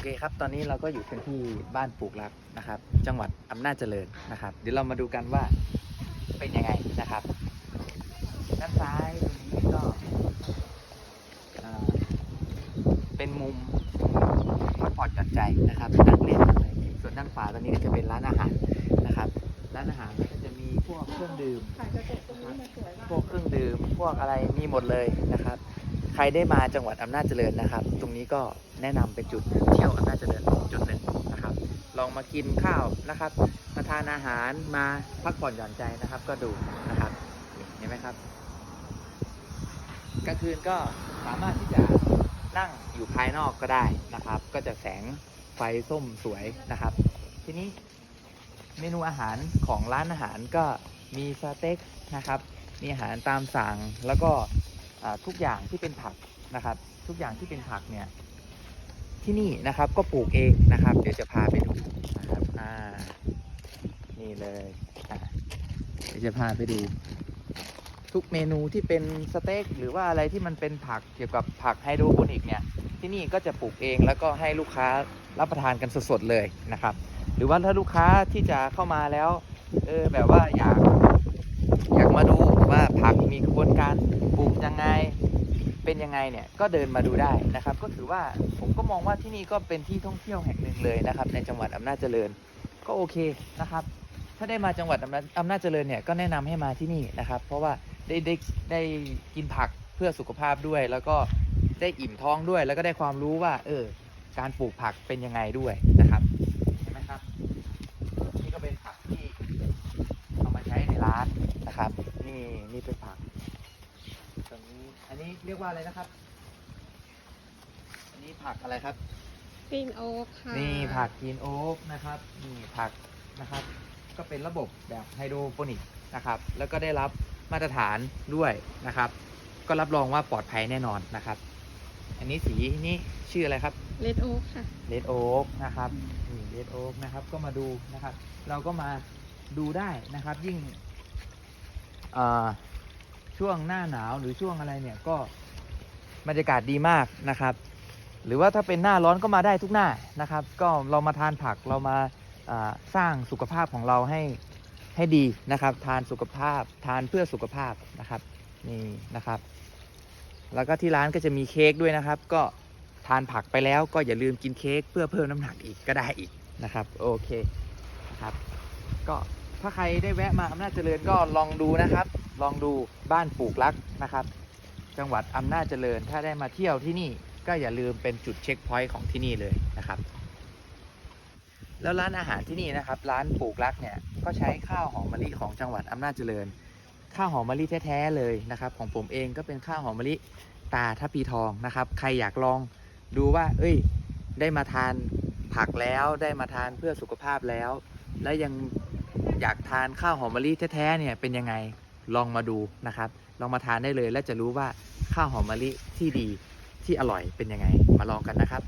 อเคครับ ตอนนี้เราก็อยู่กันที่บ้านปลูกรักนะครับ จังหวัดอำนาจเจริญนะครับ เดี๋ยวเรามาดูกันว่าเป็นยังไงนะครับ ด้านซ้ายตรงนี้ก็เป็นมุมพักผ่อนหย่อนใจนะครับนั่งเล่นอะไรอย่างงี้ส่วนด้านขวาตอนนี้ก็จะเป็นร้านอาหารนะครับ ร้านอาหารก็จะมีพวกเครื่องดื่ม พวกเครื่องดื่ม พวกอะไรมีหมดเลยนะครับ ใครได้มาจังหวัดอำนาจเจริญนะครับ ตรงนี้ก็แนะนำเป็นจุดเที่ยวอำนาจเจริญจุดหนึ่งนะครับ ลองมากินข้าวนะครับมาทานอาหารมาพักผ่อนหย่อนใจนะครับ ก็ดูนะครับเห็นไหมครับกลางคืนก็สามารถที่จะนั่งอยู่ภายนอกก็ได้นะครับ ก็จะแสงไฟส้มสวยนะครับ ทีนี้เมนูอาหารของร้านอาหารก็มีสเต็กนะครับ มีอาหารตามสั่งแล้วก็ ทุกอย่างที่เป็นผักนะครับ ทุกอย่างที่เป็นผักเนี่ยที่นี่นะครับก็ปลูกเองนะครับ เดี๋ยวจะพาไปดูนะครับอ่านี่เลยเดี๋ยวจะพาไปดู ทุกเมนูที่เป็นสเต็กหรือว่าอะไรที่มันเป็นผักเกี่ยวกับผักไฮโดรโปนิกเนี่ยที่นี่ก็จะปลูกเองแล้วก็ให้ลูกค้ารับประทานกันสดๆเลยนะครับ หรือว่าถ้าลูกค้าที่จะเข้ามาแล้วเออแบบว่าอยากอยากมาดูว่าผักมีกระบวนการปลูกยังไง เป็นยังไงเนี่ยก็เดินมาดูได้นะครับ ก็ถือว่าผมก็มองว่าที่นี่ก็เป็นที่ท่องเที่ยวแห่งหนึ่งเลยนะครับ ในจังหวัดอำนาจเจริญก็โอเคนะครับ ถ้าได้มาจังหวัดอำนาจอำนาจเจริญเนี่ยก็แนะนำให้มาที่นี่นะครับ เพราะว่าได้ได้ได้กินผักเพื่อสุขภาพด้วย แล้วก็ได้อิ่มท้องด้วย แล้วก็ได้ความรู้ว่า เออ การปลูกผักเป็นยังไงด้วยนะครับเห็นไหมครับ นี่ก็เป็นผักที่เอามาใช้ในร้านนะครับ นี่นี่เป็นผัก ตรงนี้อันนี้เรียกว่าอะไรนะครับ อันนี้ผักอะไรครับ กรีนโอ๊คค่ะนี่ผักกินโอ๊กนะครับนี่ผักนะครับ ก็เป็นระบบแบบไฮโดรโปนิกนะครับ แล้วก็ได้รับมาตรฐานด้วยนะครับ ก็รับรองว่าปลอดภัยแน่นอนนะครับ อันนี้สีนี่ชื่ออะไรครับ เลดโอ๊คค่ะ เลดโอ๊กนะครับนี่เลดโอ๊กนะครับ ก็มาดูนะครับ เราก็มาดูได้นะครับ ยิ่งเอ่อ ช่วงหน้าหนาวหรือช่วงอะไรเนี่ยก็บรรยากาศดีมากนะครับ หรือว่าถ้าเป็นหน้าร้อนก็มาได้ทุกหน้านะครับ ก็เรามาทานผักเรามาสร้างสุขภาพของเราให้ให้ดีนะครับ ทานสุขภาพทานเพื่อสุขภาพนะครับนี่นะครับ แล้วก็ที่ร้านก็จะมีเค้กด้วยนะครับ ก็ทานผักไปแล้วก็อย่าลืมกินเค้กเพื่อเพิ่มน้ำหนักอีกก็ได้อีกนะครับ โอเคนะครับ ก็ถ้าใครได้แวะมาอำนาจเจริญก็ลองดูนะครับ ลองดูบ้านปลูกรักนะครับ จังหวัดอำนาจเจริญ ถ้าได้มาเที่ยวที่นี่ก็อย่าลืมเป็นจุดเช็คพอยต์ของที่นี่เลยนะครับ แล้วร้านอาหารที่นี่นะครับ ร้านปลูกรักเนี่ยก็ใช้ข้าวหอมมะลิของจังหวัดอำนาจเจริญ ข้าวหอมมะลิแท้ๆเลยนะครับ ของผมเองก็เป็นข้าวหอมมะลิตาทับปีทองนะครับ ใครอยากลองดูว่า เอ้ย ได้มาทานผักแล้วได้มาทานเพื่อสุขภาพแล้ว และยังอยากทานข้าวหอมมะลิแท้ๆเนี่ยเป็นยังไง ลองมาดูนะครับ ลองมาทานได้เลยและจะรู้ว่าข้าวหอมมะลิที่ดีที่อร่อยเป็นยังไงมาลองกันนะครับ